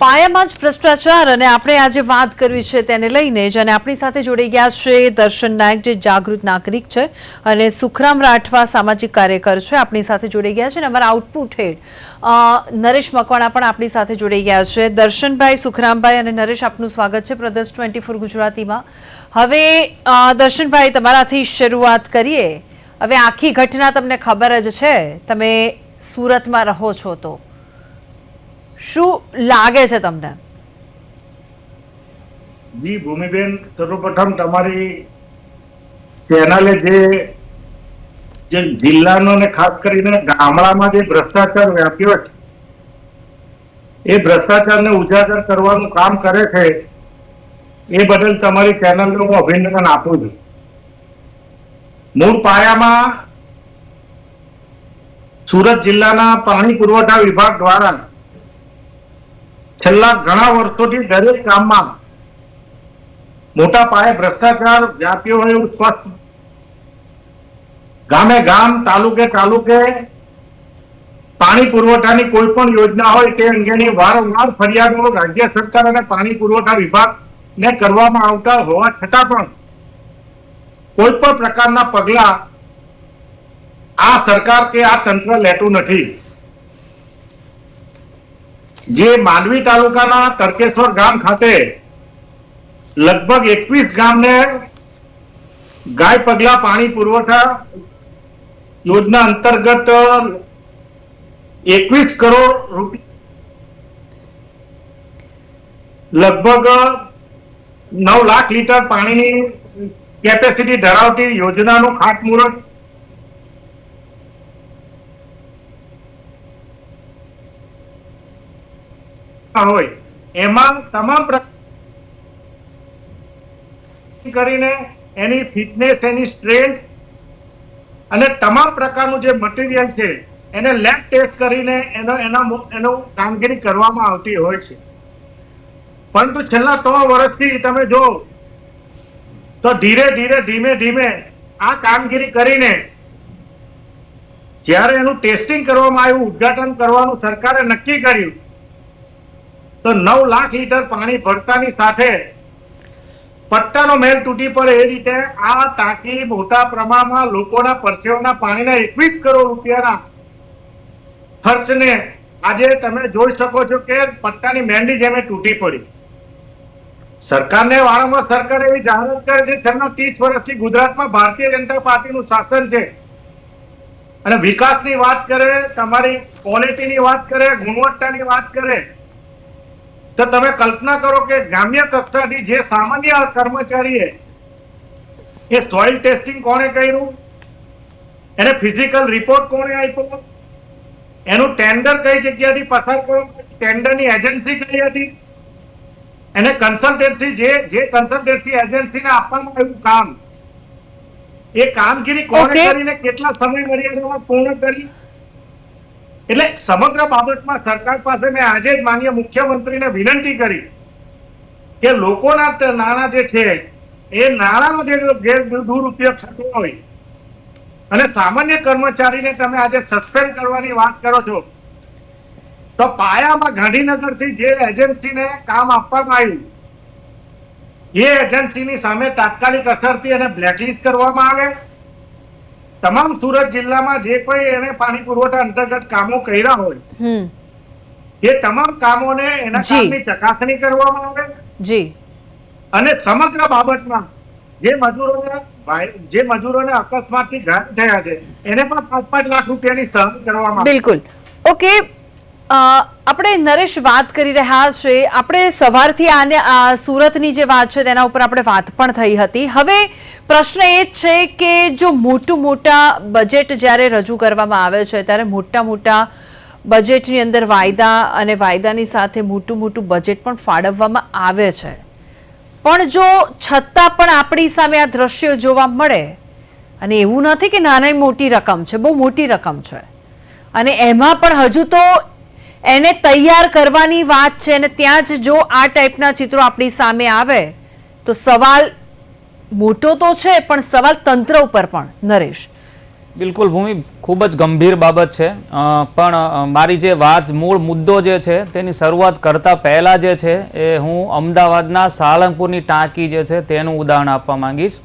પાયામાં જ ભ્રષ્ટાચાર અને આપણે આજે વાત કરવી છે તેને લઈને જ અને આપણી સાથે જોડાઈ ગયા છે દર્શન નાયક, જે જાગૃત નાગરિક છે અને સુખરામ રાઠવા સામાજિક કાર્યકર છે. આપણી સાથે જોડાઈ ગયા છે અને અમારા આઉટપુટ હેડ નરેશ મકવાણા પણ આપણી સાથે જોડાઈ ગયા છે. દર્શનભાઈ, સુખરામભાઈ અને નરેશ, આપનું સ્વાગત છે પ્રદર્શ ટ્વેન્ટી ફોર ગુજરાતીમાં. હવે દર્શનભાઈ, તમારાથી શરૂઆત કરીએ. હવે આખી ઘટના તમને ખબર જ છે. તમે સુરતમાં રહો છો તો. શું લાગે છે તમને? જી, ભૂમિબેન, સર્વપ્રથમ તમારી ચેનલે જે જે જિલ્લાનો ને ખાસ કરીને ગામડામાં જે ભ્રષ્ટાચાર વ્યાપ્યો છે, એ ભ્રષ્ટાચારને ઉજાગર કરવાનું કામ કરે છે, એ બદલ તમારી ચેનલને હું અભિનંદન આપું છું. મૂળ પાયામાં સુરત જિલ્લાના પાણી પુરવઠા વિભાગ દ્વારા છેલ્લા ઘણા વર્ષોથી દરેક કામમાં મોટા પાયે ભ્રષ્ટાચાર વ્યાપ્યો હોય એવું સ્પષ્ટ ગામે ગામ, તાલુકે તાલુકે પાણી પુરવઠાની કોઈ પણ યોજના હોય તે અંગેની વારંવાર ફરિયાદો રાજ્ય સરકાર અને પાણી પુરવઠા વિભાગને કરવામાં આવતા હોવા છતાં પણ કોઈ પણ પ્રકારના પગલા આ સરકાર કે આ તંત્ર લેતું નથી. જે માંડવી તાલુકાના તરકેશ્વર ગામ ખાતે લગભગ એકવીસ ગામને ગાય પગલા પાણી પુરવઠા યોજના અંતર્ગત એકવીસ કરોડ રૂપિયા લગભગ નવ લાખ લીટર પાણીની કેપેસિટી ધરાવતી યોજનાનું ખાતમુહૂર્ત હોય, એમાં તમામ કરીને એની ફિટનેસ એની સ્ટ્રેન્થ અને તમામ પ્રકારનું જે મટીરિયલ છે, એને લેબ ટેસ્ટ કરીને એનો, એના, એનો કામગીરી કરવામાં આવતી હોય છે. પરંતુ છેલ્લા ત્રણ વર્ષથી તમે જો, તો ધીરે ધીરે, ધીમે ધીમે આ કામગીરી કરીને જ્યારે એનું ટેસ્ટિંગ કરવામાં આવ્યું, ઉદ્ઘાટન કરવાનું સરકારે નક્કી કર્યું તો નવ લાખ લીટર પાણી ભરતાની સાથે પટ્ટાનો મેલ તૂટી પડે એ રીતે આ ટાંકી મોટા પ્રમાણમાં લોકોના પરસેવાના પાણીના એકવીસ કરોડ રૂપિયાના ખર્ચને આજે તમે જોઈ શકો છો કે પટ્ટાની મેંડી જેમે તૂટી પડી. સરકારને વારંવાર સરકારે એવી જાહેરાત કરે છે, છેલ્લા ત્રીસ વર્ષથી ગુજરાતમાં ભારતીય જનતા પાર્ટીનું શાસન છે. અને વિકાસની વાત કરે, તમારી ક્વોલિટીની વાત કરે, ગુણવત્તાની વાત કરે તો તમે કલ્પના કરો કે ગ્રામ્ય કક્ષાથી જે સામાન્ય કર્મચારીએ એ સોઇલ ટેસ્ટિંગ કોણે કર્યું? એને ફિઝિકલ રિપોર્ટ કોણે આપ્યો? એનું ટેન્ડર કઈ જગ્યાથી પસાર કરવામાં ટેન્ડરની એજન્સી કઈ હતી? એને કન્સલ્ટન્સી જે જે કન્સલ્ટન્સી એજન્સીને આપવામાં આવ્યું કામ એ કામગીરી કોણે કરીને કેટલા સમય મર્યાદામાં પૂર્ણ કરી? એટલે સમગ્ર બાબતમાં સરકાર પાસે મેં આજે જ માન્ય મુખ્યમંત્રીને વિનંતી કરી કે લોકોના નાણાં જે છે, એ નાણાંનો જે દુરુપયોગ થતો હોય અને સામાન્ય કર્મચારીને તમે આજે સસ્પેન્ડ કરવાની વાત કરો છો, તો પાયામાં ગાંધીનગરથી જે એજન્સીને કામ આપવામાં આવ્યું, એ એજન્સીની સામે તાત્કાલિક અસરથી એને બ્લેકલિસ્ટ કરવામાં આવે તમામ સુરત જિલ્લામાં જે કોઈ એને પાણી પુરવઠા અંતર્ગત કામો કર્યા હોય એ તમામ કામોને એના. કામની ચકાસણી કરવામાં આવે. જી. અને સમગ્ર બાબતમાં જે મજૂરોને જે મજૂરોને અકસ્માતથી ઘાયલ થયા છે એને પણ પાંચ પાંચ લાખ રૂપિયાની સહાય કરવામાં બિલકુલ. ઓકે આપણે નરેશ વાત કરી રહ્યા છે. આપણે સવારથી આને સુરતની જે વાત છે તેના ઉપર આપણે વાત પણ થઈ હતી. હવે પ્રશ્ન એ જ છે કે જો મોટું મોટા બજેટ જ્યારે રજૂ કરવામાં આવે છે, ત્યારે મોટા મોટા બજેટની અંદર વાયદા અને વાયદાની સાથે મોટું મોટું બજેટ પણ ફાળવવામાં આવે છે. પણ જો છતાં પણ આપણી સામે આ દ્રશ્યો જોવા મળે, અને એવું નથી કે નાની મોટી રકમ છે, બહુ મોટી રકમ છે, અને એમાં પણ હજુ તો એને તૈયાર કરવાની વાત છે અને ત્યાં જ જો આ ટાઈપના ચિત્રો આપણી સામે આવે, તો સવાલ મોટો તો છે, પણ સવાલ તંત્ર ઉપર પણ, નરેશ. બિલકુલ, ભૂમિ, ખૂબ જ ગંભીર બાબત છે. પણ મારી જે વાત, મૂળ મુદ્દો જે છે, તેની શરૂઆત કરતાં પહેલાં જે છે, એ હું અમદાવાદના સાળંગપુરની ટાંકી જે છે, તેનું ઉદાહરણ આપવા માંગીશ.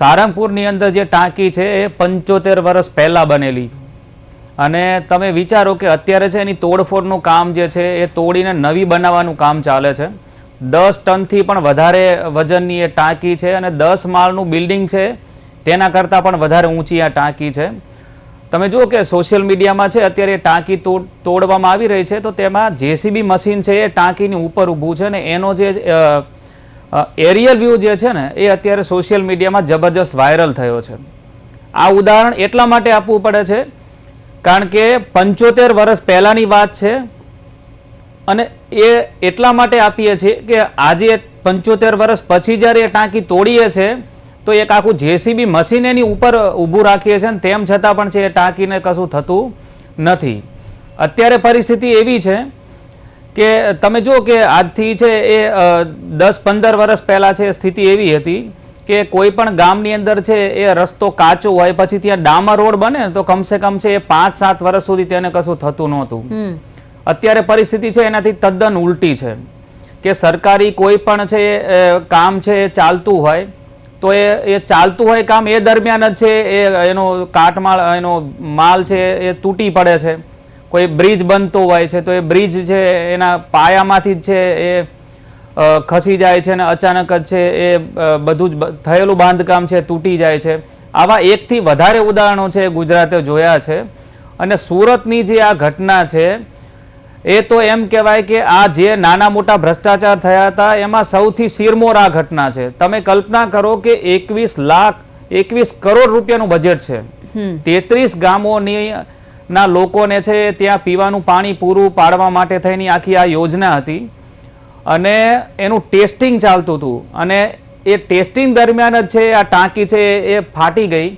સારંગપુરની અંદર જે ટાંકી છે, એ પંચોતેર વર્ષ પહેલાં બનેલી. અને તમે વિચારો કે અત્યારે છે એની તોડફોડનું કામ જે છે, એ તોડીને નવી બનાવવાનું કામ ચાલે છે. દસ ટનથી પણ વધારે વજનની એ ટાંકી છે અને દસ માળનું બિલ્ડિંગ છે, તેના કરતાં પણ વધારે ઊંચી આ ટાંકી છે. તમે જુઓ કે સોશિયલ મીડિયામાં છે, અત્યારે ટાંકી તોડ, તોડવામાં આવી રહી છે, તો તેમાં જેસીબી મશીન છે, એ ટાંકીની ઉપર ઊભું છે ને એનો જે એરિયલ વ્યૂ જે છે ને, એ અત્યારે સોશિયલ મીડિયામાં જબરજસ્ત વાયરલ થયો છે. આ ઉદાહરણ એટલા માટે આપવું પડે છે કારણ કે પંચોતેર વર્ષ પહેલાંની વાત છે અને એ એટલા માટે આપીએ છીએ કે આજે પંચોતેર વર્ષ પછી જ્યારે એ ટાંકી તોડીએ છે, તો એક આખું જેસીબી મશીન એની ઉપર ઊભું રાખીએ છીએ ને તેમ છતાં પણ છે એ ટાંકીને કશું થતું નથી. અત્યારે પરિસ્થિતિ એવી છે કે તમે જુઓ કે આજથી છે એ દસ પંદર વર્ષ પહેલાં છે સ્થિતિ એવી હતી કે કોઈ પણ ગામની અંદર છે એ રસ્તો કાચો હોય પછી ત્યાં ડામર રોડ બને તો કમસે કમ છે એ પાંચ સાત વર્ષ સુધી તેને કશું થતું નહોતું. અત્યારે પરિસ્થિતિ છે એનાથી તદ્દન ઉલટી છે. કે સરકારી કોઈ પણ છે કામ છે એ ચાલતું હોય તો એ એ ચાલતું હોય કામ એ દરમિયાન જ છે એ એનો કાટમાળ એનો માલ છે એ તૂટી પડે છે. કોઈ બ્રિજ બનતો હોય છે તો એ બ્રિજ છે એના પાયામાંથી જ છે એ ખસી જાય છે અને અચાનક જ છે એ બધું જ થયેલું બાંધકામ છે તૂટી જાય છે. આવા એકથી વધારે ઉદાહરણો છે ગુજરાતે જોયા છે. અને સુરતની જે આ ઘટના છે એ તો એમ કહેવાય કે આ જે નાના મોટા ભ્રષ્ટાચાર થયા હતા એમાં સૌથી શિરમોર આ ઘટના છે. તમે કલ્પના કરો કે એકવીસ લાખ એકવીસ કરોડ રૂપિયાનું બજેટ છે. તેત્રીસ ગામોની ના લોકોને છે ત્યાં પીવાનું પાણી પૂરું પાડવા માટે થઈની આખી આ યોજના હતી. અને એનું ટેસ્ટિંગ ચાલતું હતું. અને એ ટેસ્ટિંગ દરમિયાન જ છે આ ટાંકી છે એ ફાટી ગઈ.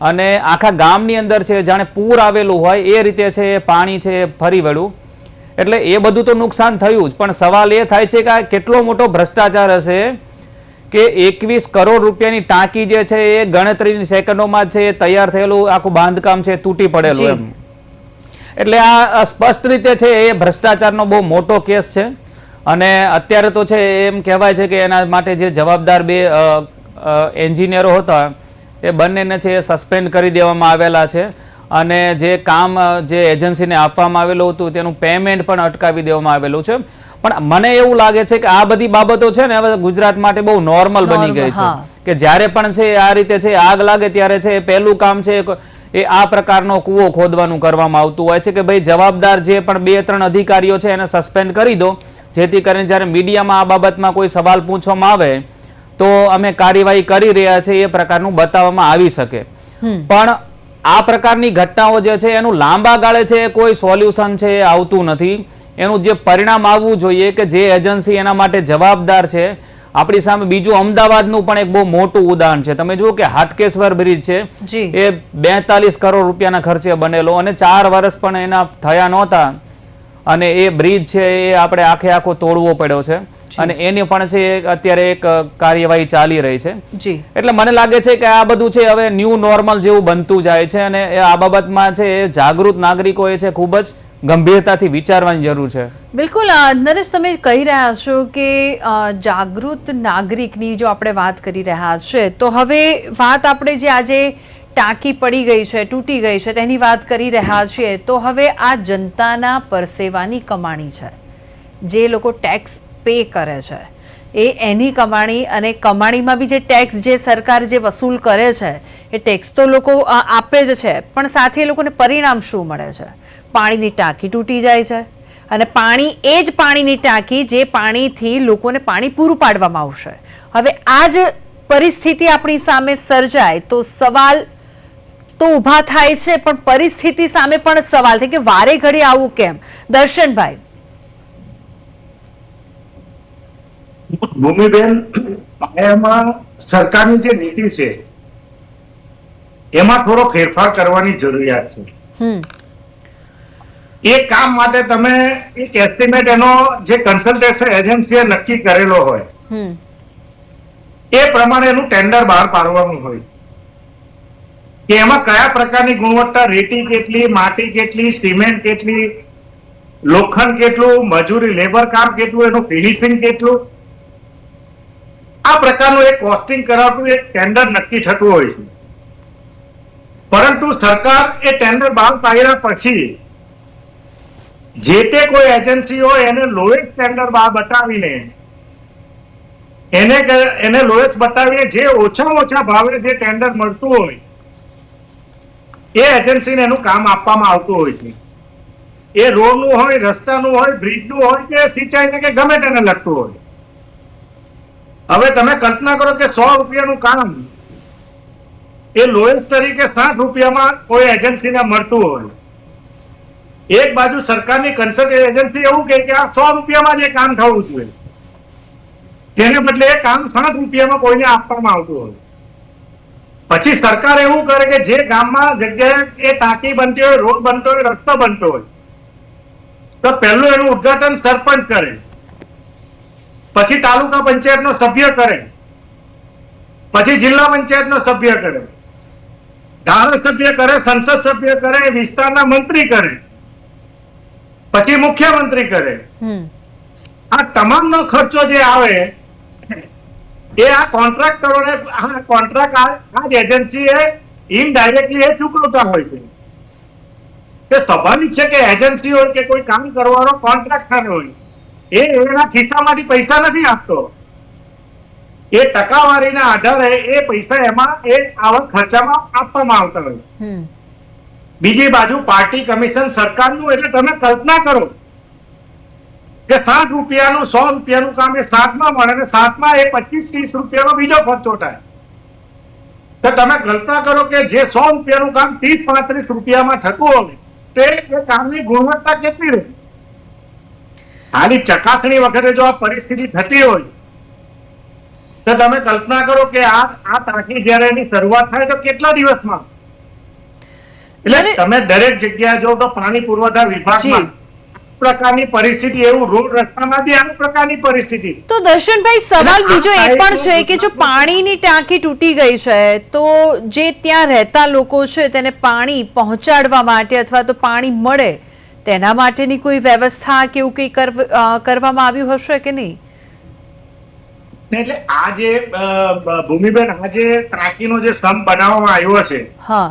અને આખા ગામની અંદર છે જાણે પૂર આવેલું હોય એ રીતે છે પાણી છે ફરી વળ્યું. એટલે એ બધું તો નુકસાન થયું જ. પણ સવાલ એ થાય છે કે આ કેટલો મોટો ભ્રષ્ટાચાર હશે કે એકવીસ કરોડ રૂપિયાની ટાંકી જે છે એ ગણતરીની સેકન્ડોમાં છે તૈયાર થયેલું આખું બાંધકામ છે તૂટી પડેલું એમ. એટલે આ સ્પષ્ટ રીતે છે એ ભ્રષ્ટાચારનો બહુ મોટો કેસ છે. અને અત્યારે તો છે એમ કહેવાય છે કે એના માટે જે જવાબદાર બે એન્જિનિયરો હતા એ બંનેને છે એ સસ્પેન્ડ કરી દેવામાં આવેલા છે. અને જે કામ જે એજન્સીને આપવામાં આવેલું હતું તેનું પેમેન્ટ પણ અટકાવી દેવામાં આવેલું છે. પણ મને એવું લાગે છે કે આ બધી બાબતો છે ને હવે ગુજરાત માટે બહુ નોર્મલ બની ગઈ છે. કે જ્યારે પણ છે આ રીતે છે આગ લાગે ત્યારે છે એ પહેલું કામ છે એ આ પ્રકારનો કૂવો ખોદવાનું કરવામાં આવતું હોય છે કે ભાઈ જવાબદાર જે પણ બે ત્રણ અધિકારીઓ છે એને સસ્પેન્ડ કરી દો. જેથી કરીને જ્યારે મીડિયામાં આ બાબતમાં કોઈ સવાલ પૂછવામાં આવે તો અમે કાર્યવાહી કરી રહ્યા છે એ પ્રકારનું બતાવવામાં આવી શકે. પણ આ પ્રકારની ઘટનાઓ જે છે એનું લાંબા ગાળે છે કોઈ સોલ્યુશન છે એ આવતું નથી. એનું જે પરિણામ આવવું જોઈએ કે જે એજન્સી એના માટે જવાબદાર છે આપણી સામે બીજું અમદાવાદનું પણ એક બહુ મોટું ઉદાહરણ છે. તમે જુઓ કે હાટકેશ્વર બ્રિજ છે એ બેતાલીસ કરોડ રૂપિયાના ખર્ચે બનેલો અને ચાર વર્ષ પણ એના થયા નહોતા. અને એ બ્રિજ છે એ આપણે આખે આખો તોડવો પડ્યો છે. અને એની પણ છે અત્યારે એક કાર્યવાહી ચાલી રહી છે. એટલે મને લાગે છે કે આ બધું છે હવે ન્યૂ નોર્મલ જેવું બનતું જાય છે અને આ બાબતમાં છે એ જાગૃત નાગરિકો એ છે ખૂબ જ ગંભીરતાથી વિચારવાની જરૂર છે. બિલકુલ નરેશ તમે કહી રહ્યા છો કે જાગૃત નાગરિકની જો આપણે વાત કરી રહ્યા છે તો હવે વાત આપણે જે આજે ટાંકી પડી ગઈ છે, તૂટી ગઈ છે, તેની વાત કરી રહ્યા છીએ તો હવે આ જનતાના પરસેવાની કમાણી છે. જે લોકો ટેક્સ પે કરે છે. એ એની કમાણી અને કમાણીમાં બી જે ટેક્સ જે સરકાર જે વસૂલ કરે છે, એ ટેક્સ તો લોકો આપે જ છે, પણ સાથે એ લોકોને પરિણામ શું મળે છે? પાણીની ટાંકી તૂટી જાય છે અને પાણી, એ જ પાણીની ટાંકી જે પાણીથી લોકોને પાણી પૂરું પાડવામાં આવશે. હવે આ જ પરિસ્થિતિ આપણી સામે સર્જાય તો સવાલ તો ઊભા થાય છે પણ પરિસ્થિતિ સામે પણ સવાલ થાય કે વારે ઘડી આવું કેમ? દર્શનભાઈ. ભૂમિબેન એમાં સરકારની જે નીતિ છે એમાં થોડો ફેરફાર કરવાની જરૂરિયાત છે. હમ. એ કામ માટે તમે એક એસ્ટિમેટ એનો જે કન્સલ્ટેશન એજન્સીએ નક્કી કરેલો હોય એ પ્રમાણે એનું ટેન્ડર બહાર પાડવાનું હોય. કે એમાં કયા પ્રકારની ગુણવત્તા, રેતી કેટલી, માટી કેટલી, સિમેન્ટ કેટલી, લોખંડ કેટલું, મજૂરી, લેબર કામ કેટલું, એનું ફિનિશિંગ કેટલું? આ પ્રકારનું એક કોસ્ટિંગ કરાવતું, એક ટેન્ડર નક્કી થતું હોય છે. પરંતુ સરકાર એ ટેન્ડર બહાર પાડ્યા પછી જે તે કોઈ એજન્સી હોય, એને લોએસ્ટ ટેન્ડર બહાર બતાવીને, એને એને લોએસ્ટ બતાવીને જે ઓછામાં ઓછા ભાવે જે ટેન્ડર મળતું હોય એ એજન્સીને એનું કામ આપવામાં આવતું હોય છે. એ રોડનું હોય, રસ્તાનું હોય બ્રિજનું હોય કે સિંચાઈને કે ગમે તેને લગતું હોય. હવે તમે કલ્પના કરો કે સો રૂપિયાનું કામ એ લોએસ્ટ તરીકે સાઠ રૂપિયામાં કોઈ એજન્સીને મળતું હોય. એક બાજુ સરકારની કન્સલ્ટ એજન્સી એવું કહે કે આ સો રૂપિયામાં જે કામ થવું જોઈએ. તેને બદલે એ કામ સાત રૂપિયામાં કોઈને આપવામાં આવતું હોય. પછી સરકાર એવું કરે કે જે ગામમાં જગ્યાએ એ ટાંકી બનતી હોય રોડ બનતો હોય રસ્તો બનતો હોય તો પહેલું એનું ઉદ્ઘાટન સરપંચ કરે. પછી તાલુકા પંચાયતનો સભ્ય કરે. પછી જિલ્લા પંચાયતનો સભ્ય કરે. ધારાસભ્ય કરે સંસદ સભ્ય કરે વિસ્તારના મંત્રી કરે. પછી મુખ્યમંત્રી કરે. આ તમામનો ખર્ચો જે આવે એ આ કોન્ટ્રાક્ટરોને આ કોન્ટ્રાક્ટ આ જ એજન્સીએ ઇનડાયરેક્ટલી એ ચૂકવતા હોય છે. તે સ્વાભાવિક છે કે એજન્સી હોય કે કોઈ કામ કરવાનો કોન્ટ્રાક્ટર હોય એ એના ખિસ્સામાંથી પૈસા નથી આપતો. એ ટકાવારીના આધારે એ પૈસા એમાં એ આવા ખર્ચામાં આપવામાં આવતા હોય. બીજી બાજુ પાર્ટી કમિશન સરકારનું એટલે તમે કલ્પના કરો. કે સાત રૂપિયાનું સો રૂપિયાનું કામ એ સાતમાં મળે અને સાતમાં એ પચીસ ત્રીસ રૂપિયાનો બીજો ખર્ચો થાય તો તમે કલ્પના કરો કે જે સો રૂપિયાનું કામ ત્રીસ પાંત્રીસ રૂપિયામાં થતું હોય તો એ કામની ગુણવત્તા કેટલી રહે? ખાલી ચકાસણી વખતે જો આ પરિસ્થિતિ થતી હોય તો તમે કલ્પના કરો કે આ આ ટાંકી જ્યારે એની શરૂઆત થાય તો કેટલા દિવસમાં? એટલે તમે દરેક જગ્યાએ જો તો પાણી પુરવઠા વિભાગમાં પ્રકારની પરિસ્થિતિ એવું રોડ રસ્તામાં બી આ પ્રકારની પરિસ્થિતિ. તો દર્શનભાઈ સવાલ બીજો એ પણ છે કે જો પાણીની ટાંકી તૂટી ગઈ છે તો જે ત્યાં રહેતા લોકો છે તેને પાણી પહોંચાડવા માટે અથવા તો પાણી મળે તેના માટેની કોઈ વ્યવસ્થા કે એવું કંઈ કરવામાં આવ્યું હશે કે નહીં? એટલે આ જે ભૂમિબેન આ જે ટાંકીનો જે સમ બનાવવામાં આવ્યો છે હા.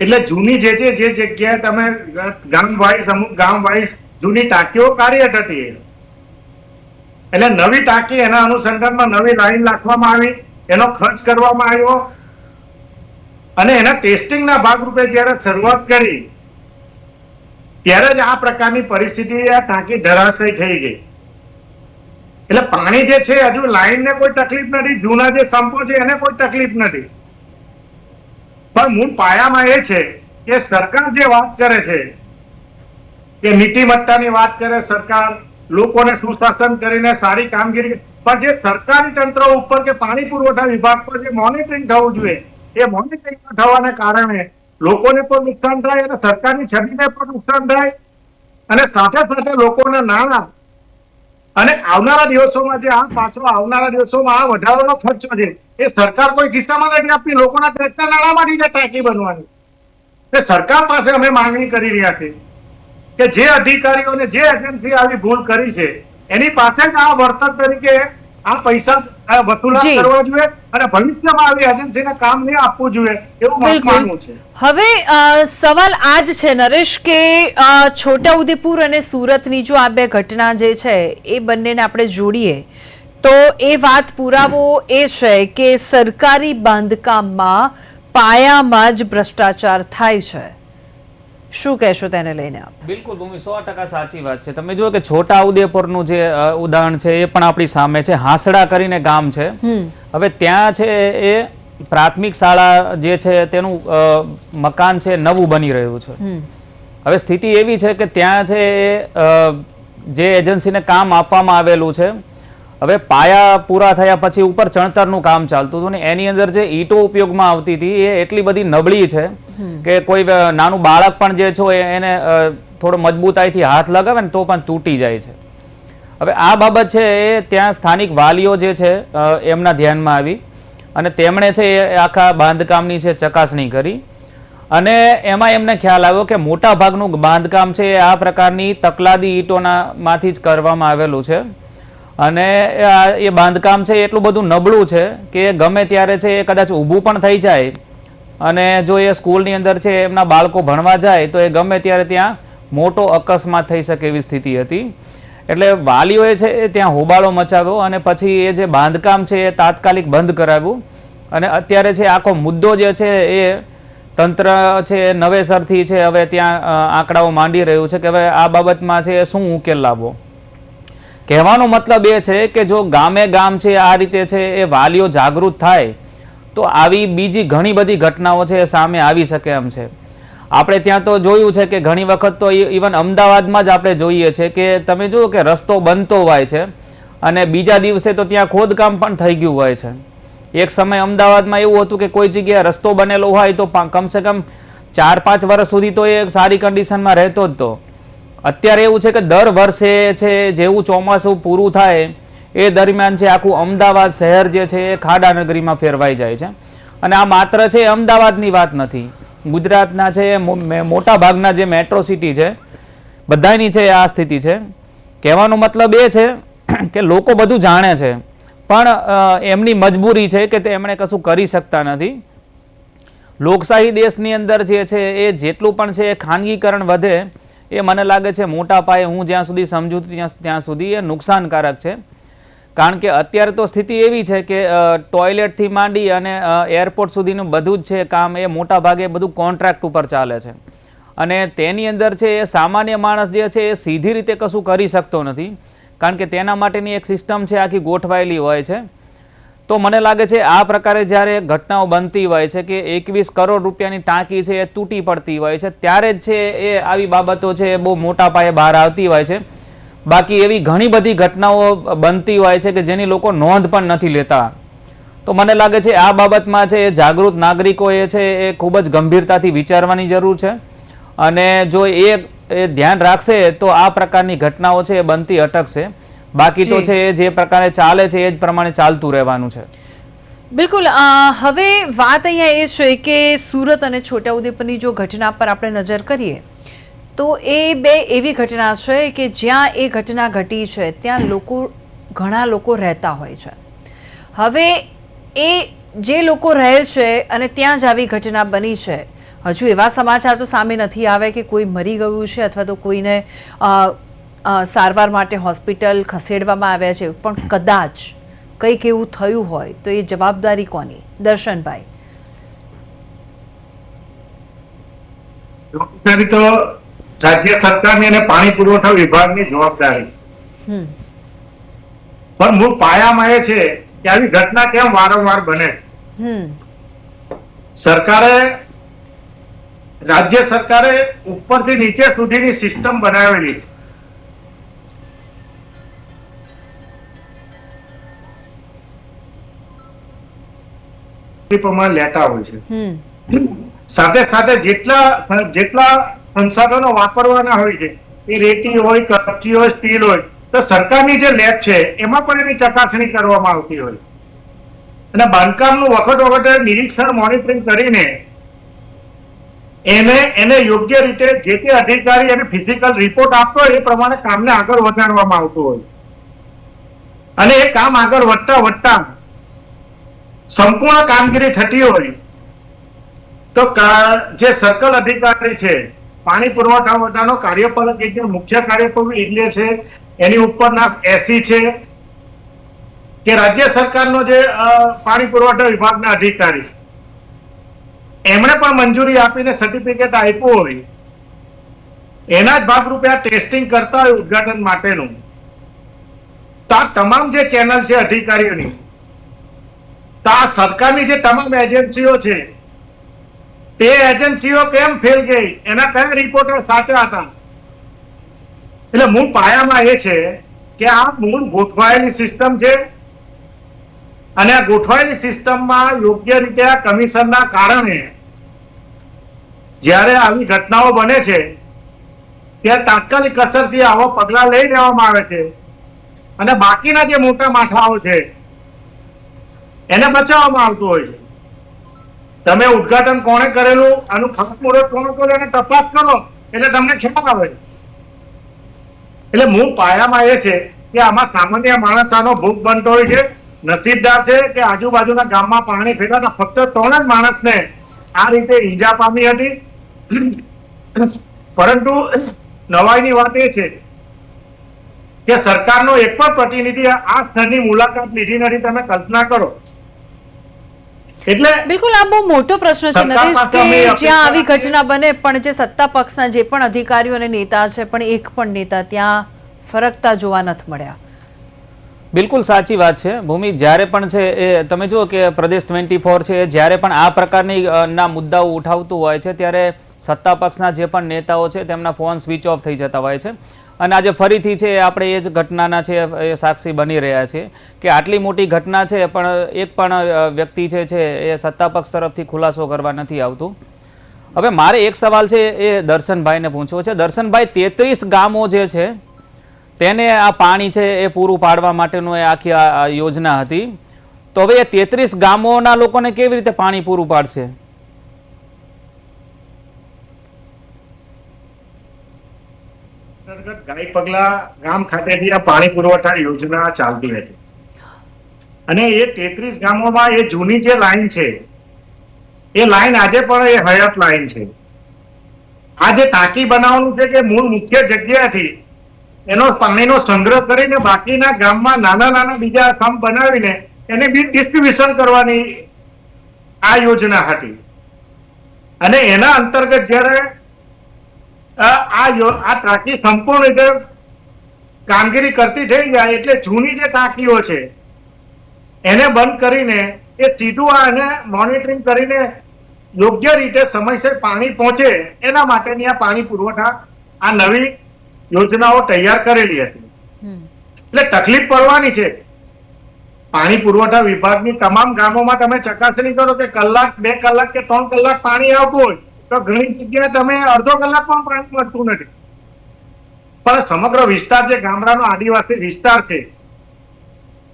એટલે જૂની જે જે જગ્યાએ તમે ગામ વાઇઝ અમુક ગામ વાઇઝ જૂની ટાંકીઓ કાર્યરત હતી એટલે નવી ટાંકી એના અનુસંધાનમાં નવી લાઈન નાખવામાં આવી, એનો ખર્ચ કરવામાં આવ્યો. અને એના ટેસ્ટિંગના ભાગરૂપે જ્યારે શરૂઆત કરી, ત્યારે જ આ પ્રકારની પરિસ્થિતિ આ ટાંકી ધરાશય થઈ ગઈ. એટલે પાણી જે છે, હજુ લાઈનને કોઈ તકલીફ નથી, જૂના જે સંપો છે, એને કોઈ તકલીફ નથી. પણ મૂળ પાયામાં એ છે કે સરકાર જે વાત કરે છે કે નીતિમત્તાની વાત કરે, સરકાર લોકોને સુશાસન કરીને સારી કામગીરી પણ જે સરકારી તંત્ર ઉપર કે પાણી પુરવઠા વિભાગ પર જે મોનિટરિંગ થવું જોઈએ, એ મોનિટરિંગ થવાને કારણે લોકોને પણ નુકસાન થાય અને સરકારની છબીને પણ નુકસાન થાય. અને સાથે સાથે લોકોના નાણાં અને આવનારા દિવસોમાં જે આ પાછો આવનારા દિવસોમાં આ વધારાનો ખર્ચો છે, એ સરકાર કોઈ કિસ્સામાં નથી આપતી, લોકોના ટેક્સના નાણાંમાંથી જે ટાંકી બનવાની એ સરકાર પાસે અમે માંગણી કરી રહ્યા છીએ. કે જે અધિકારીઓને જે એજન્સી આવી ભૂલ કરી છે એની પાસે જ આ વર્તક તરીકે આ પૈસા વસૂલાત કરવા જોઈએ અને ભવિષ્યમાં આવી એજન્સીને કામ નહીં આપવું જોઈએ એવું માનવું છે. હવે સવાલ આ જ છે નરેશ કે છોટાઉદેપુર અને સુરતની જો આ બે ઘટના જે છે એ બંનેને આપણે જોડીએ તો એ વાત પુરાવો એ છે કે સરકારી બાંધકામમાં પાયામાં જ ભ્રષ્ટાચાર થાય છે. શું કહેશો તેને લઈને આપ? બિલકુલ ભૂમિ સો ટકા સાચી વાત છે. તમે જુઓ કે છોટા ઉદેપુરનું જે ઉદાહરણ છે એ પણ આપણી સામે છે. હાંસડા કરીને ગામ છે. હવે ત્યાં છે એ પ્રાથમિક શાળા જે છે તેનું મકાન છે નવું બની રહ્યું છે. હવે સ્થિતિ એવી છે કે ત્યાં છે જે એજન્સીને કામ આપવામાં આવેલું છે હવે પાયા પૂરા થયા પછી ઉપર ચણતરનું કામ ચાલતું હતું ને એની અંદર જે ઈટો ઉપયોગમાં આવતી હતી એ એટલી બધી નબળી છે કે કોઈ નાનું બાળક પણ જે છો એને થોડો મજબૂતાઈથી હાથ લગાવે ને તો પણ તૂટી જાય છે. હવે આ બાબત છે એ ત્યાં સ્થાનિક વાલીઓ જે છે એમના ધ્યાનમાં આવી અને તેમણે છે એ આખા બાંધકામની છે ચકાસણી કરી અને એમાં એમને ખ્યાલ આવ્યો કે મોટા ભાગનું બાંધકામ છે એ આ પ્રકારની તકલાદી ઈંટોના માંથી જ કરવામાં આવેલું છે. અને એ બાંધકામ છે એટલું બધું નબળું છે કે ગમે ત્યારે છે એ કદાચ ઊભું પણ થઈ જાય. અને જો એ સ્કૂલની અંદર છે એમના બાળકો ભણવા જાય, તો એ ગમે ત્યારે ત્યાં મોટો અકસ્માત થઈ શકે એવી સ્થિતિ હતી. એટલે વાલીઓએ છે એ ત્યાં હોબાળો મચાવ્યો અને પછી એ જે બાંધકામ છે એ તાત્કાલિક બંધ કરાવ્યું. અને અત્યારે છે આખો મુદ્દો જે છે એ તંત્ર છે નવેસરથી છે હવે ત્યાં આંકડાઓ માંડી રહ્યું છે કે હવે આ બાબતમાં છે એ શું ઉકેલ લાવવો? કહેવાનો મતલબ એ છે કે જો ગામે ગામ છે, આ રીતે છે, એ વાલીઓ જાગૃત થાય, તો આવી બીજી ઘણી બધી ઘટનાઓ છે એ સામે આવી શકે એમ છે. આપણે ત્યાં તો જોયું છે કે ઘણી વખત તો ઇવન અમદાવાદમાં જ આપણે જોઈએ છે કે તમે જુઓ કે રસ્તો બનતો હોય છે, અને બીજા દિવસે તો ત્યાં ખોદકામ પણ થઈ ગયું હોય છે. એક સમય અમદાવાદમાં એવું હતું કે કોઈ જગ્યાએ રસ્તો બનેલો હોય તો કમસે કમ ચાર પાંચ વર્ષ સુધી તો એ સારી કન્ડિશનમાં રહેતો જ તો. અત્યારે એવું છે કે દર વર્ષે છે, જેવું ચોમાસું પૂરું થાય, એ દરમિયાન છે આખું અમદાવાદ શહેર જે છે એ ખાડા નગરીમાં ફેરવાઈ જાય છે. અને આ માત્ર છે અમદાવાદની વાત નથી. ગુજરાતના છે મોટા ભાગના જે મેટ્રો સિટી છે બધાની છે આ સ્થિતિ છે. કહેવાનો મતલબ એ છે કે લોકો બધું જાણે છે, પણ એમની મજબૂરી છે કે તે એમણે કશું કરી શકતા નથી. લોકશાહી દેશની અંદર જે છે એ જેટલું પણ છે એ ખાનગીકરણ વધે એ મને લાગે છે મોટા પાયે હું જ્યાં સુધી સમજુ ત્યાં સુધી એ નુકસાનકારક છે. કારણ કે અત્યારે તો સ્થિતિ એવી છે કે ટોયલેટથી માંડી અને એરપોર્ટ સુધીનું બધું જ છે કામ એ મોટા ભાગે બધું કોન્ટ્રાક્ટ ઉપર ચાલે છે. અને તેની અંદર છે એ સામાન્ય માણસ જે છે એ સીધી રીતે કશું કરી શકતો નથી. કારણ કે તેના માટેની એક સિસ્ટમ છે આખી ગોઠવાયેલી હોય છે. તો મને લાગે છે આ પ્રકારે જ્યારે ઘટનાઓ બનતી હોય છે કે એકવીસ કરોડ રૂપિયાની ટાંકી છે એ તૂટી પડતી હોય છે, ત્યારે જ છે એ આવી બાબતો છે એ બહુ મોટા પાયે બહાર આવતી હોય છે. બાકી એવી ઘણી બધી ઘટનાઓ બનતી હોય છે કે જેની લોકો નોંધ પણ નથી લેતા. તો મને લાગે છે આ બાબતમાં છે એ જાગૃત નાગરિકોએ છે એ ખૂબ જ ગંભીરતાથી વિચારવાની જરૂર છે. અને જો એ ધ્યાન રાખશે તો આ પ્રકારની ઘટનાઓ છે એ બનતી અટકશે. બાકી તો છે જે પ્રકારે ચાલે છે એ જ પ્રમાણે ચાલતું રહેવાનું છે. બિલકુલ હવે વાત અહીંયા એ છે કે સુરત અને છોટાઉદેપુરની જો ઘટના પર આપણે નજર કરીએ તો એ બે એવી ઘટના છે કે જ્યાં એ ઘટના ઘટી છે ત્યાં લોકો ઘણા લોકો રહેતા હોય છે. હવે એ જે લોકો રહે છે અને ત્યાં જ આવી ઘટના બની છે હજુ એવા સમાચાર તો સામે નથી આવે કે કોઈ મરી ગયું છે અથવા તો કોઈને સારવાર માટે હોસ્પિટલ ખસેડવામાં આવ્યા છે. પણ કદાચ કંઈક એવું થયું હોય તો એ જવાબદારી કોની? દર્શનભાઈ. જવાબદારી તો રાજ્ય સરકારની અને પાણી પુરવઠા વિભાગની જવાબદારી. પણ મૂળ પાયામાં એ છે કે આવી ઘટના કેમ વારંવાર બને? હમ. સરકારે રાજ્ય સરકારે ઉપરથી નીચે સુધીની સિસ્ટમ બનાવેલી છે. પ્રમાણે લેતા હોય છે. સાથે સાથે જેટલા જેટલા સંસાધનો વાપરવાના હોય છે એ રેતી હોય કપચી હોય સ્ટીલ હોય તો સરકારની જે લેબ છે એમાં પણ એની ચકાસણી કરવામાં આવતી હોય. અને બાંધકામનું વખત વખતે નિરીક્ષણ મોનિટરિંગ કરીને એને એને યોગ્ય રીતે જે તે અધિકારી અને ફિઝિકલ રિપોર્ટ આપતો હોય એ પ્રમાણે કામને આગળ વધારવામાં આવતું હોય. અને એ કામ આગળ વધતા વધતા સંપૂર્ણ કામગીરી થતી હોય, તો જે સર્કલ અધિકારી છે, પાણી પુરવઠા વટાનો કાર્યપાલક ઇજનેર મુખ્ય કાર્યપાલક ઇજનેર છે, એની ઉપરના એસી છે, કે રાજ્ય સરકારનો જે પાણી પુરવઠા વિભાગના અધિકારી એમણે પણ મંજૂરી આપીને સર્ટિફિકેટ આપ્યું હોય, એના જ ભાગરૂપે આ ટેસ્ટિંગ કરતા હોય ઉદઘાટન માટેનું. તો તમામ જે ચેનલ છે અધિકારીઓની તો આ સરકારની જે તમામ એજન્સીઓ છે, તે એજન્સીઓ કેમ ફેલ ગઈ? એના કયા રિપોર્ટર સાચા હતા? એટલે મૂળ પાયામાં એ છે કે આ મૂળ ગોઠવાયેલી સિસ્ટમ છે અને આ ગોઠવાયેલી સિસ્ટમમાં યોગ્ય રીતે આ કમિશનના કારણે જ્યારે આવી ઘટનાઓ બને છે, ત્યારે તાત્કાલિક અસરથી આવા પગલાં લઈ લેવામાં આવે છે અને બાકીના જે મોટા માથાઓ છે એને બચાવવામાં આવતું હોય છે. તમે ઉદ્ઘાટન કોણે કરેલું? આનું ખાતમુહૂર્ત કોણ કર્યું એને તપાસ કરો, એટલે તમને ખ્યાલ આવે એટલે મૂળ પાયામાં એ છે કે આમાં સામાન્ય માણસ આનો ભોગ બનતો હોય છે, નસીબદાર છે કે આજુબાજુના ગામમાં પાણી ફેરવાતા ફક્ત ત્રણ જ માણસને આ રીતે ઈજા પામી હતી. પરંતુ નવાઈની વાત એ છે કે સરકારનો એક પણ પ્રતિનિધિ આ સ્થળની મુલાકાત લીધી નથી, તમે કલ્પના કરો. એટલે બિલકુલ આ બહુ મોટો પ્રશ્ન છે નરેશ કે જ્યાં આવી ઘટના બને પણ જે સત્તા પક્ષના જે પણ અધિકારીઓ અને નેતા છે પણ એક પણ નેતા ત્યાં ફરકતા જોવા નથી મળ્યા. બિલકુલ સાચી વાત છે. ભૂમિ જ્યારે પણ છે એ તમે જુઓ કે પ્રદેશ ટ્વેન્ટી ફોર છે જ્યારે પણ આ પ્રકારની ના મુદ્દાઓ ઉઠાવતું હોય છે ત્યારે સત્તા પક્ષના જે પણ નેતાઓ છે તેમના ફોન સ્વિચ ઓફ થઈ જતા હોય છે. અને આજે ફરીથી છે, આપણે એ જ ઘટનાના છે, એ સાક્ષી બની રહ્યા છે કે આટલી મોટી ઘટના છે, પણ એક પણ વ્યક્તિ છે એ સત્તા પક્ષ તરફથી ખુલાસો કરવા નથી આવતું. હવે મારે એક સવાલ છે, એ દર્શનભાઈને પૂછવો છે. દર્શનભાઈ, તેત્રીસ ગામો જે છે, તેને આ પાણી છે, એ પૂરું પાડવા માટેનું એ આખી યોજના હતી. તો હવે એ તેત્રીસ ગામોના લોકોને કેવી રીતે પાણી પૂરું પાડશે? અંતર્ગત ગાય પગલા ગામ ખાતેથી આ પાણી પુરવઠા યોજના ચાલતી હતી અને એ તેત્રીસ ગામોમાં એ જૂની જે લાઈન છે, એ લાઈન આજે પણ એ હયાત લાઈન છે. આ જે ટાંકી બનાવવાનું છે કે મૂળ મુખ્ય જગ્યાથી, એનો પાણીનો સંગ્રહ કરીને બાકીના ગામમાં નાના નાના બીજા થંભ બનાવીને એને બી ડિસ્ટ્રીબ્યુશન કરવાની આ યોજના હતી. અને એના અંતર્ગત જ્યારે આ આ ટાંકી સંપૂર્ણ રીતે કામગીરી કરતી થઈ જાય એટલે જૂની જે ટાંકીઓ છે એને બંધ કરીને એ સીધું આ એને મોનિટરિંગ કરીને યોગ્ય રીતે સમયસર પાણી પહોંચે એના માટેની આ પાણી પુરવઠા આ નવી યોજનાઓ તૈયાર કરેલી હતી. એટલે તકલીફ પડવાની છે. પાણી પુરવઠા વિભાગની તમામ ગામોમાં તમે ચકાસણી કરો કે કલાક બે કલાક કે ત્રણ કલાક પાણી આવતું હોય. તો ઘણી જગ્યાએ તમે અડધો કલાક પણ પાણી મળતું નથી. પણ સમગ્ર વિસ્તાર જે ગામડાનો આદિવાસી વિસ્તાર છે,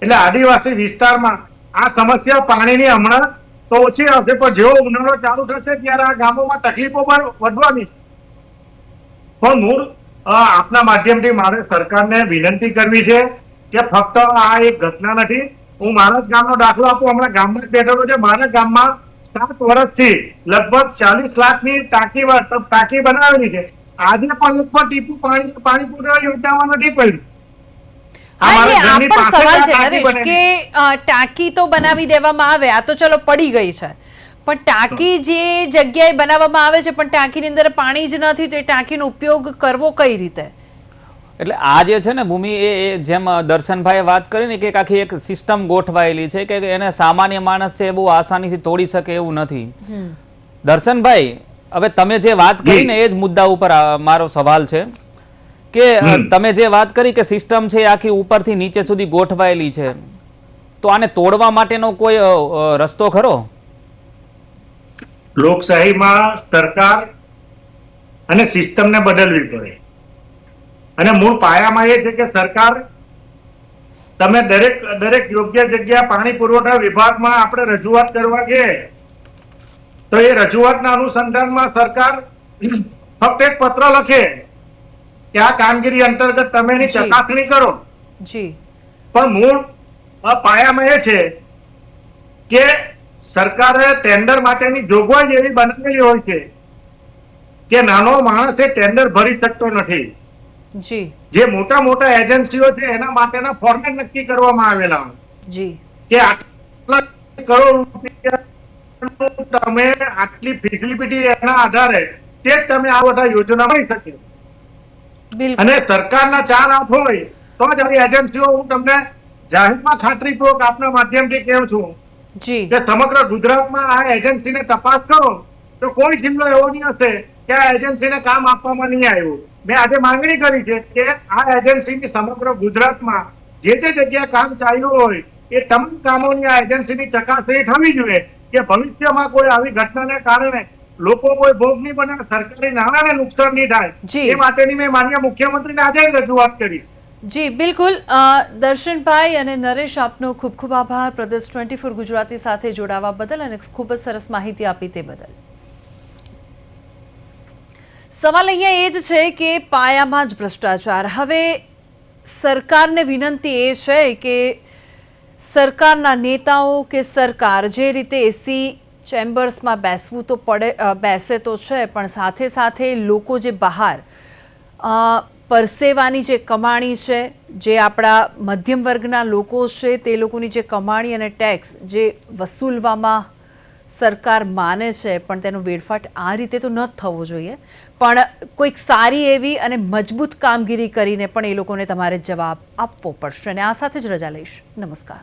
એટલે આદિવાસી વિસ્તારમાં આ સમસ્યા પાણીની હમણાં તો ઓછી આવશે, પણ જેવો ઉનાળો ચાલુ થશે ત્યારે આ ગામોમાં તકલીફો પણ વધવાની છે. પણ મૂળ આપના માધ્યમથી મારે સરકારને વિનંતી કરવી છે કે ફક્ત આ એક ઘટના નથી, હું મારા જ ગામનો દાખલો આપું, હમણાં ગામમાં જ બેઠેલો છે, મારા ગામમાં સાત વર્ષથી લગભગ ચાલીસ લાખની ટાંકી ટાંકી બનાવેલી છે. આજે પણ લગભગ ટીપુ પાણી પાણી પૂરા યોજનામાં નથી પડ્યું. કે ટાંકી તો બનાવી દેવામાં આવે આ તો ચલો પડી ગઈ છે. પણ ટાંકી જે જગ્યાએ બનાવવામાં આવે છે પણ ટાંકીની અંદર પાણી જ નથી તો એ ટાંકીનો ઉપયોગ કરવો કઈ રીતે? એટલે આ જે છે ને ભૂમિ એ જેમ દર્શનભાઈએ વાત કરી ને કે એક આખી એક સિસ્ટમ ગોઠવાયેલી છે કે એને સામાન્ય માણસ છે એ બહુ આસાનીથી તોડી શકે એવું નથી. દર્શનભાઈ હવે તમે જે વાત કરી ને એ જ મુદ્દા ઉપર મારો સવાલ છે કે તમે જે વાત કરી કે સિસ્ટમ છે એ આખી ઉપરથી નીચે સુધી ગોઠવાયેલી છે તો આને તોડવા માટેનો કોઈ રસ્તો ખરો? લોકશાહીમાં સરકાર અને સિસ્ટમને બદલવી પડે. અને મૂળ પાયામાં એ છે કે સરકાર તમે દરેક દરેક યોગ્ય જગ્યા પાણી પુરવઠા વિભાગમાં આપણે રજૂઆત કરવા ગયે તો એ રજૂઆતના અનુસંધાનમાં સરકાર ફક્ત એક પત્ર લખે કે આ કામગીરી અંતર્ગત તમે એની ચકાસણી કરો. જી. પણ મૂળ પાયામાં એ છે કે સરકારે ટેન્ડર માટેની જોગવાઈ એવી બનાવેલી હોય છે કે નાનો માણસ એ ટેન્ડર ભરી શકતો નથી. જી. જે મોટા મોટા એજન્સીઓ છે એના માટેના ફોર્મેટ નક્કી કરવામાં આવેલા જી. કે આટલા કરોડ રૂપિયા તમે આટલી ફેસિલિટી એના આધારે તે જ તમે આ બધા યોજના મળી શકે અને સરકારના ચાર હાથ હોય તો જ આવી એજન્સીઓ હું તમને જાહેરમાં ખાતરીપૂર્વક આપના માધ્યમથી કહું છું જી. કે સમગ્ર ગુજરાતમાં આ એજન્સીને તપાસ કરો તો કોઈ જિલ્લો એવો નહીં હશે કે આ એજન્સીને કામ આપવામાં નહીં આવ્યું. મેં આજે માંગણી કરી છે કે આ એજન્સીની સમગ્ર ગુજરાતમાં જે જે જગ્યાએ કામ ચાલ્યું હોય એ તમામ કામોની આ એજન્સીની ચકાસણી થવી જોઈએ કે ભવિષ્યમાં કોઈ આવી ઘટનાને કારણે લોકો કોઈ ભોગ નહીં બને સરકારી નાણાંને નુકસાન નહીં થાય. એ માટેની મેં માન્ય મુખ્યમંત્રીને આજે રજૂઆત કરી. જી બિલકુલ. દર્શનભાઈ અને નરેશ આપનો ખૂબ ખૂબ આભાર. પ્રદેશ ટ્વેન્ટી ફોર ગુજરાતી સાથે જોડાવા બદલ અને ખૂબ જ સરસ માહિતી આપી તે બદલ. સવાલ અહીંયા એ જ છે કે પાયામાં જ ભ્રષ્ટાચાર. હવે સરકારને વિનંતી એ છે કે સરકારના નેતાઓ કે સરકાર જે રીતે એસી ચેમ્બર્સમાં બેસવું તો પડે બેસે તો છે, પણ સાથે સાથે લોકો જે બહાર પરસેવાની જે કમાણી છે, જે આપણા મધ્યમ વર્ગના લોકો છે, તે લોકોની જે કમાણી અને ટેક્સ જે વસૂલવામાં સરકાર માને છે, પણ તેનો વેડફાટ આ રીતે તો ન થવો જોઈએ. પણ કોઈક સારી એવી અને મજબૂત કામગીરી કરીને પણ એ લોકોને તમારે જવાબ આપવો પડશે. અને આ સાથે જ રજા લઈશ. નમસ્કાર.